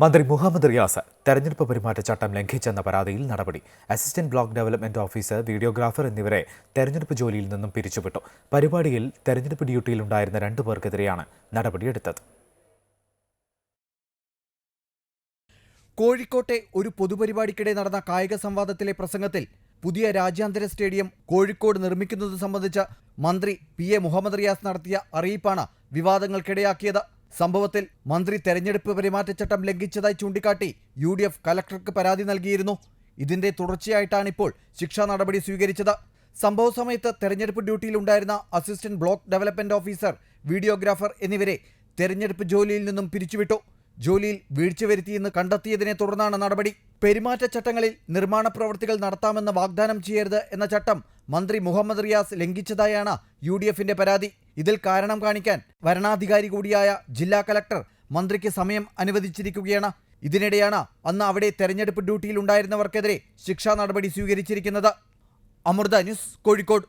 മന്ത്രി മുഹമ്മദ് റിയാസ് തെരഞ്ഞെടുപ്പ് പെരുമാറ്റച്ചട്ടം ലംഘിച്ചെന്ന പരാതിയിൽ നടപടി. Assistant block development officer videographer എന്നിവരെ തെരഞ്ഞെടുപ്പ് ജോലിയിൽ നിന്നും പിരിച്ചുവിട്ടു. പരിപാടിയിൽ തെരഞ്ഞെടുപ്പ് ഡ്യൂട്ടിയിലുണ്ടായിരുന്ന രണ്ടു പേർക്കെതിരെയാണ് നടപടിയെടുത്തത്. കോഴിക്കോട്ടെ ഒരു പൊതുപരിപാടിക്കിടെ നടന്ന കായിക സംവാദത്തിലെ പ്രസംഗത്തിൽ പുതിയ രാജ്യാന്തര സ്റ്റേഡിയം കോഴിക്കോട് നിർമ്മിക്കുന്നത് സംബന്ധിച്ച് മന്ത്രി പി എ മുഹമ്മദ് റിയാസ് നടത്തിയ അറിയിപ്പാണ് വിവാദങ്ങൾക്കിടയാക്കിയത്. സംഭവത്തിൽ മന്ത്രി തെരഞ്ഞെടുപ്പ് പെരുമാറ്റച്ചട്ടം ലംഘിച്ചതായി ചൂണ്ടിക്കാട്ടി യു ഡി എഫ് കലക്ടർക്ക് പരാതി നൽകിയിരുന്നു. ഇതിന്റെ തുടർച്ചയായിട്ടാണിപ്പോൾ ശിക്ഷാ നടപടി സ്വീകരിച്ചത്. സംഭവ സമയത്ത് തെരഞ്ഞെടുപ്പ് ഡ്യൂട്ടിയിലുണ്ടായിരുന്ന assistant block development officer videographer എന്നിവരെ തെരഞ്ഞെടുപ്പ് ജോലിയിൽ നിന്നും പിരിച്ചുവിട്ടു. ജോലിയിൽ വീഴ്ച വരുത്തിയെന്ന് കണ്ടെത്തിയതിനെ തുടർന്നാണ് നടപടി. പെരുമാറ്റച്ചട്ടങ്ങളിൽ നിർമ്മാണ പ്രവൃത്തികൾ നടത്താമെന്ന് വാഗ്ദാനം ചെയ്യരുത് എന്ന ചട്ടം മന്ത്രി മുഹമ്മദ് റിയാസ് ലംഘിച്ചതായാണ് യു ഡി എഫിന്റെ പരാതി. ഇതിൽ കാരണം കാണിക്കാൻ വരണാധികാരി കൂടിയായ ജില്ലാ കലക്ടർ മന്ത്രിക്ക് സമയം അനുവദിച്ചിരിക്കുകയാണ്. ഇതിനിടെയാണ് അന്ന് അവിടെ തെരഞ്ഞെടുപ്പ് ഡ്യൂട്ടിയിൽ ഉണ്ടായിരുന്നവർക്കെതിരെ ശിക്ഷാ നടപടി സ്വീകരിച്ചിരിക്കുന്നത്. അമൃത ന്യൂസ് കോഴിക്കോട്.